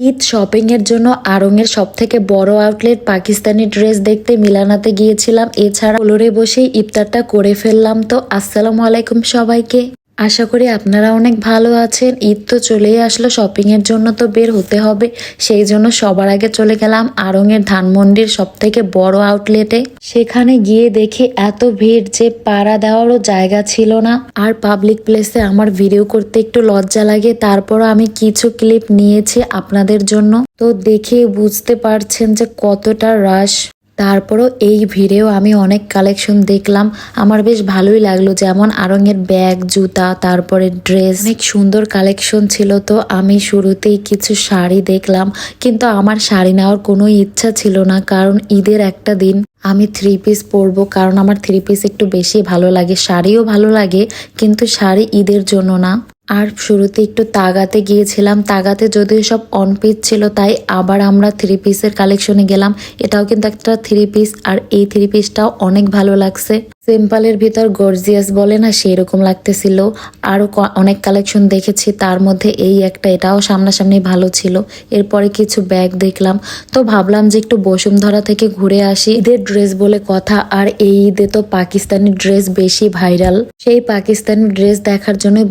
Eid shopping এর জন্য আড়ংয়ের সব থেকে বড় আউটলেট পাকিস্তানি ড্রেস দেখতে মিলানাতে গিয়েছিলাম। এছাড়া ফ্লোরে বসেই ইফতারটা করে ফেললাম। তো আসসালামু আলাইকুম সবাইকে। আশা করি আপনারা অনেক ভালো আছেন। ঈদ তো চলেই আসলো শপিংয়ের জন্য তো বের হতে হবে। সেই জন্য সবার আগে চলে গেলাম আড়ংয়ের ধানমন্ডির সব থেকে বড় আউটলেটে সেখানে গিয়ে দেখি এত ভিড় যে পাড়া দেওয়ারও জায়গা ছিল না। আর পাবলিক প্লেসে আমার ভিডিও করতে একটু লজ্জা লাগে, তারপরও আমি কিছু ক্লিপ নিয়েছি আপনাদের জন্য। তো দেখে বুঝতে পারছেন যে কতটা রাশ তারপরও এই ভিড়েও আমি অনেক কালেকশন দেখলাম। আমার বেশ ভালোই লাগল, যেমন আরঙের ব্যাগ, জুতা, তারপরে ড্রেস অনেক সুন্দর কালেকশন ছিল তো, আমি শুরুতেই কিছু শাড়ি দেখলাম, কিন্তু আমার শাড়ি নেওয়ার কোনো ইচ্ছা ছিল না, কারণ ঈদের একটা দিন আমি থ্রি পিস পরবো, কারণ আমার থ্রি পিস একটু বেশি ভালো লাগে, শাড়িও ভালো লাগে, কিন্তু শাড়ি ঈদের জন্য না। আর শুরুতে একটু তাগাতে গিয়েছিলাম। তাগাতে যদিও সব অন পিস ছিল, তাই আবার আমরা থ্রি পিসের কালেকশনে গেলাম। এটাও কিন্তু একটা থ্রি পিস আর এই থ্রি পিসটাও অনেক ভালো লাগছে। সিম্পলের ভিতর গর্জিয়াস বলে না সেই রকম লাগতেছিল আরও অনেক কালেকশন দেখেছি, তার মধ্যে এই একটা, এটাও সামনাসামনি ভালো ছিল। এরপরে কিছু ব্যাগ দেখলাম। তো ভাবলাম যে একটু বসুন্ধরা থেকে ঘুরে আসি। ঈদের ড্রেস বলে কথা, আর এই ঈদে তো পাকিস্তানি ড্রেস বেশি ভাইরাল সেই পাকিস্তানি ড্রেস দেখার জন্যই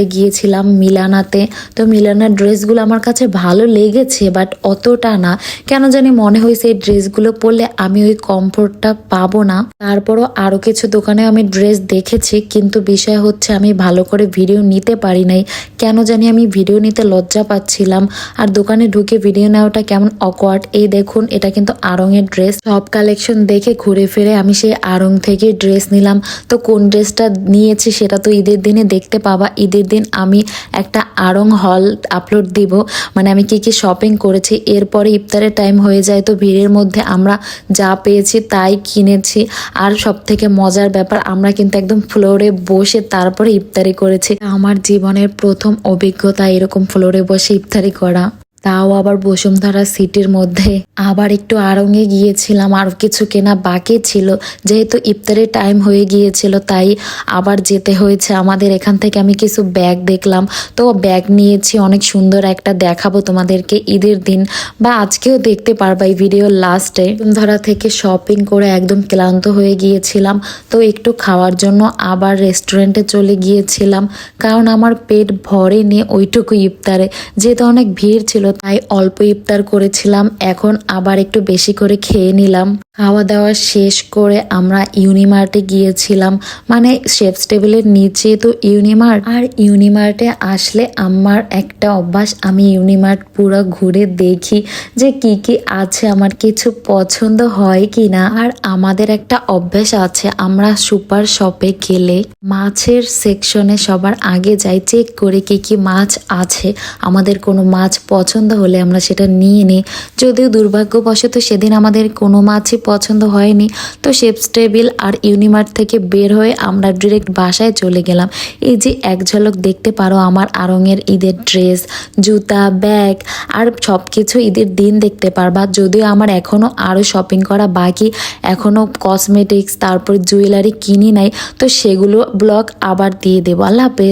বসুন্ধরাতে গিয়েছিলাম মিলানাতে। তো মিলানার ড্রেসগুলো আমার কাছে ভালো লেগেছে বাট অতটা না। কেন জানি মনে হয়েছে এই ড্রেসগুলো পরলে আমি ওই কমফোর্টটা পাবো না। তারপরও আরও কিছু দোকানে আমি ড্রেস দেখেছি, কিন্তু বিষয় হচ্ছে আমি ভালো করে ভিডিও নিতে পারি নাই। কেন জানি আমি ভিডিও নিতে লজ্জা পাচ্ছিলাম। আর দোকানে ঢুকে ভিডিও নেওয়াটা কেমন অকওয়ার্ড এই দেখুন, এটা কিন্তু আড়ংয়ের ড্রেস। সব কালেকশন দেখে ঘুরে ফিরে আমি সেই আড়ং থেকে ড্রেস নিলাম। তো কোন ড্রেসটা নিয়েছি সেটা তো ঈদের দিনে দেখতে পাবা। ঈদের দিন আমি একটা আড়ং হল আপলোড দিব। মানে আমি কি কি শপিং করেছি, এরপরে ইফতারের টাইম হয়ে যায় তো ভিড়ের মধ্যে আমরা যা পেয়েছি তাই কিনেছি। আর সব থেকে মজার ব্যাপার, আমরা কিন্তু একদম ফ্লোরে বসে তারপরে ইফতারি করেছি। আমার জীবনের প্রথম অভিজ্ঞতা এরকম ফ্লোরে বসে ইফতারি করা। তাও আবার বসুন্ধরা সিটির মধ্যে। আবার একটু আড়ঙে গিয়েছিলাম, আর কিছু কেনা বাকি ছিল। যেহেতু ইফতারের টাইম হয়ে গিয়েছিল, তাই আবার যেতে হয়েছে। আমাদের এখান থেকে আমি কিছু ব্যাগ দেখলাম। তো ব্যাগ নিয়েছি, অনেক সুন্দর একটা দেখাবো তোমাদেরকে ঈদের দিন। বা আজকেও দেখতে পারবা এই ভিডিওর লাস্টে বসুন্ধরা থেকে শপিং করে একদম ক্লান্ত হয়ে গিয়েছিলাম। তো একটু খাওয়ার জন্য আবার রেস্টুরেন্টে চলে গিয়েছিলাম। কারণ আমার পেট ভরে ভরেনি ওইটুকু ইফতারে। যেহেতু অনেক ভিড় ছিল তাই অল্প ইফতার করেছিলাম। এখন আবার একটু বেশি করে খেয়ে নিলাম। খাওয়া দাওয়া শেষ করে আমরা ইউনিমার্টে গিয়েছিলাম। মানে শেফস টেবিলের নিচে তো ইউনিমার্ট। আর ইউনিমার্টে আসলে আমার একটা অভ্যাস, আমি ইউনিমার্ট পুরো ঘুরে দেখি যে কি কি আছে, আমার কিছু পছন্দ হয় কি না আর আমাদের একটা অভ্যাস আছে, আমরা সুপার শপে গেলে মাছের সেকশনে সবার আগে যাই, চেক করে কি কি মাছ আছে। আমাদের কোনো মাছ পছন্দ হলে আমরা সেটা নিয়ে নিই। যদিও দুর্ভাগ্যবশত সেদিন আমাদের কোনো মাছই পছন্দ হয়নি। তো শেপস টেবিল আর ইউনিমার্ট থেকে বের হয়ে আমরা ডিরেক্ট বাসায় চলে গেলাম। এই যে এক ঝলক দেখতে পারো আমার আরঙের ঈদের ড্রেস, জুতা, ব্যাগ আর সব কিছু ঈদের দিন দেখতে পারবা। যদিও আমার এখনও আরও শপিং করা বাকি এখনও কসমেটিক্স, তারপর জুয়েলারি কিনি নাই। তো সেগুলো ব্লগ আবার দিয়ে দেবো। আল্লাহ হাফেজ।